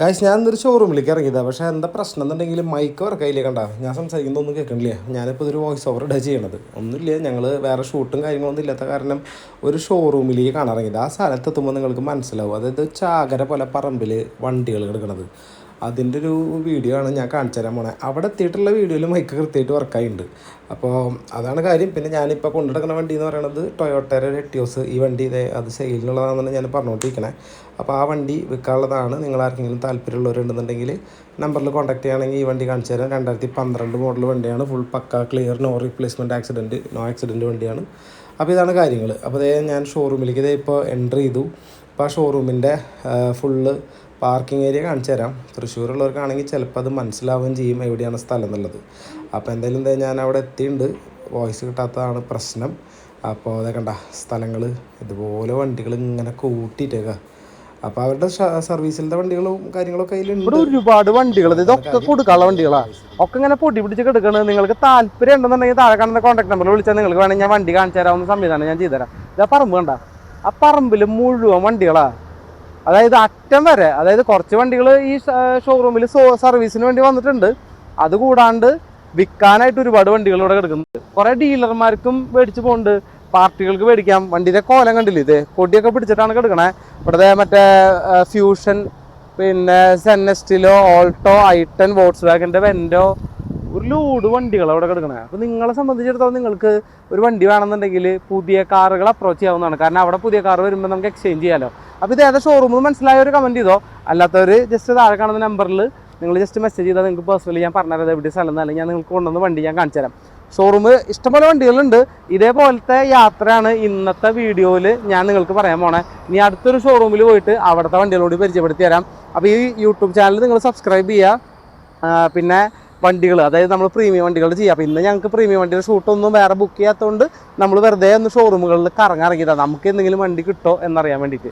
Guys ഞാൻ ഇന്നൊരു ഷോറൂമിലേക്ക് ഇറങ്ങിയതാണ് പക്ഷേ എന്താ പ്രശ്നം എന്നുണ്ടെങ്കിൽ മൈക്ക് വർക്കായില്ലേ കണ്ട? ഞാൻ സംസാരിക്കുന്നത് ഒന്നും കേൾക്കണില്ല? ഞാനിപ്പോൾ ഇതൊരു വോയിസ് ഓവർ ഇടാ ചെയ്യണത്. ഒന്നുമില്ല ഞങ്ങൾ വേറെ ഷൂട്ടും കാര്യങ്ങളൊന്നും ഇല്ലാത്ത കാരണം ഒരു ഷോറൂമിലേക്ക് കാണാൻ ഇറങ്ങിയത്. ആ സ്ഥലത്തെത്തുമ്പോൾ നിങ്ങൾക്ക് മനസ്സിലാവും. അതായത് ചാകര പോലെ പറമ്പിൽ വണ്ടികൾ കിടക്കണത്. അതിന്റെ ഒരു വീഡിയോ ആണ് ഞാൻ കാണിച്ചു തരാൻ പോണേ. അവിടെ എത്തിയിട്ടുള്ള വീഡിയോയിൽ മൈക്ക് കൃത്യമായിട്ട് വർക്കായിട്ടുണ്ട് അപ്പോൾ അതാണ് കാര്യം. പിന്നെ ഞാനിപ്പോൾ കൊണ്ടുനടക്കുന്ന വണ്ടി എന്ന് പറയുന്നത് ടൊയോട്ടയുടെ ഒരു എട്ടിയോസ് ഈ വണ്ടി ഇതേ അത് സെയിലിനുള്ളതാണെന്ന് ഞാൻ പറഞ്ഞുകൊണ്ടിരിക്കണേ അപ്പോൾ ആ വണ്ടി വിൽക്കാനുള്ളതാണ് നിങ്ങൾ ആർക്കെങ്കിലും താല്പര്യമുള്ളവരുണ്ടെന്നുണ്ടെങ്കിൽ നമ്പറിൽ കോൺടാക്ട് ചെയ്യുകയാണെങ്കിൽ ഈ വണ്ടി കാണിച്ചു തരാം. രണ്ടായിരത്തി പന്ത്രണ്ട് മോഡൽ വണ്ടിയാണ്. ഫുൾ പക്ക clear no replacement accident no accident വണ്ടിയാണ്. അപ്പോൾ ഇതാണ് കാര്യങ്ങൾ അപ്പോൾ ഇതേ ഞാൻ ഷോറൂമിലേക്ക് ഇതേ ഇപ്പോൾ എന്റർ ചെയ്തു. അപ്പോൾ ആ ഷോറൂമിന്റെ ഫുള്ള് പാർക്കിംഗ് ഏരിയ കാണിച്ചു തരാം. തൃശ്ശൂരുള്ളവർക്കാണെങ്കിൽ ചിലപ്പോൾ അത് മനസ്സിലാവുകയും ചെയ്യും എവിടെയാണ് സ്ഥലം എന്നുള്ളത്. അപ്പോൾ എന്തായാലും എന്താ ഞാൻ അവിടെ എത്തിയിട്ടുണ്ട്. വോയിസ് കിട്ടാത്തതാണ് പ്രശ്നം. അപ്പോൾ അതെ കണ്ട സ്ഥലങ്ങൾ ഇതുപോലെ വണ്ടികൾ ഇങ്ങനെ കൂട്ടിയിട്ടേക്ക. അപ്പോൾ അവരുടെ സർവീസിലത്തെ വണ്ടികളും കാര്യങ്ങളൊക്കെ ഇവിടെ ഒരുപാട് വണ്ടികൾ ഇതൊക്കെ കൊടുക്കാനുള്ള വണ്ടികളാ. ഒക്കെ ഇങ്ങനെ പൊടി പിടിച്ച് കിടക്കണത് നിങ്ങൾക്ക് താല്പര്യം ഉണ്ടെന്നുണ്ടെങ്കിൽ താഴെ കാണുന്ന കോൺടാക്ട് നമ്പറിൽ വിളിച്ചാൽ നിങ്ങൾക്ക് വേണമെങ്കിൽ ഞാൻ വണ്ടി കാണിച്ചു തരാവുന്ന സംവിധാനം ഞാൻ ചെയ്തുതരാം ഇതാ പറമ്പ് കണ്ട. ആ പറമ്പിൽ മുഴുവൻ വണ്ടികളാ. അതായത് അറ്റം വരെ അതായത് കുറച്ച് വണ്ടികൾ ഈ ഷോറൂമിൽ സർവീസിന് വേണ്ടി വന്നിട്ടുണ്ട്. അതുകൂടാണ്ട് വിൽക്കാനായിട്ട് ഒരുപാട് വണ്ടികൾ ഇവിടെ കിടക്കുന്നുണ്ട്. കുറേ ഡീലർമാർക്കും മേടിച്ച് പോകുന്നുണ്ട് പാർട്ടികൾക്ക് മേടിക്കാം. വണ്ടിയുടെ കോലം കണ്ടില്ലേ? ഇത് കൊടിയൊക്കെ പിടിച്ചിട്ടാണ് കിടക്കണേ. ഇവിടുത്തെ മറ്റേ ഫ്യൂഷൻ പിന്നെ സെന്നസ്റ്റിലോ ഓൾട്ടോ ഐട്ടൻ വോട്സ് വാഗന്റെ വെൻഡോ ഒരു ലോഡ് വണ്ടികൾ അവിടെ കിടക്കണേ. അപ്പോൾ നിങ്ങളെ സംബന്ധിച്ചിടത്തോളം നിങ്ങൾക്ക് ഒരു വണ്ടി വേണമെന്നുണ്ടെങ്കിൽ പുതിയ കാറുകൾ അപ്രോച്ച് ചെയ്യാവുന്നതാണ്. കാരണം അവിടെ പുതിയ കാർ വരുമ്പോൾ നമുക്ക് എക്സ്ചേഞ്ച് ചെയ്യാലോ. അപ്പോൾ ഇത് ഏതാ ഷോറൂമിൽ മനസ്സിലായ ഒരു കമന്റ് ചെയ്തോ? അല്ലാത്തവർ ജസ്റ്റ് താഴെ കാണുന്ന നമ്പറിൽ നിങ്ങൾ ജസ്റ്റ് മെസ്സേജ് ചെയ്താൽ നിങ്ങൾക്ക് പേഴ്സണലി ഞാൻ പറഞ്ഞുതരാം എവിടെ സ്ഥലം എന്നാലും ഞാൻ നിങ്ങൾക്ക് കൊണ്ടുവന്ന് വണ്ടി ഞാൻ കാണിച്ചു തരാം. ഷോറൂം ഇഷ്ടംപോലെ വണ്ടികളുണ്ട്. ഇതേപോലത്തെ യാത്രയാണ് ഇന്നത്തെ വീഡിയോയിൽ ഞാൻ നിങ്ങൾക്ക് പറയാൻ പോണേ. ഇനി അടുത്തൊരു ഷോറൂമിൽ പോയിട്ട് അവിടുത്തെ വണ്ടികളോട് പരിചയപ്പെടുത്തി തരാം. അപ്പോൾ ഈ യൂട്യൂബ് ചാനൽ നിങ്ങൾ സബ്സ്ക്രൈബ് ചെയ്യുക പിന്നെ വണ്ടികൾ അതായത് നമ്മൾ പ്രീമിയം വണ്ടികൾ ചെയ്യുക അപ്പോൾ ഇന്ന് ഞങ്ങൾക്ക് പ്രീമിയം വണ്ടിയുടെ ഷൂട്ടൊന്നും വേറെ ബുക്ക് ചെയ്യാത്തതുകൊണ്ട് നമ്മൾ വെറുതെ ഒന്ന് ഷോറൂമുകളിൽ കറങ്ങാൻ ഇറങ്ങിയതാണ് നമുക്ക് എന്തെങ്കിലും വണ്ടി കിട്ടോ എന്നറിയാൻ വേണ്ടിയിട്ട്.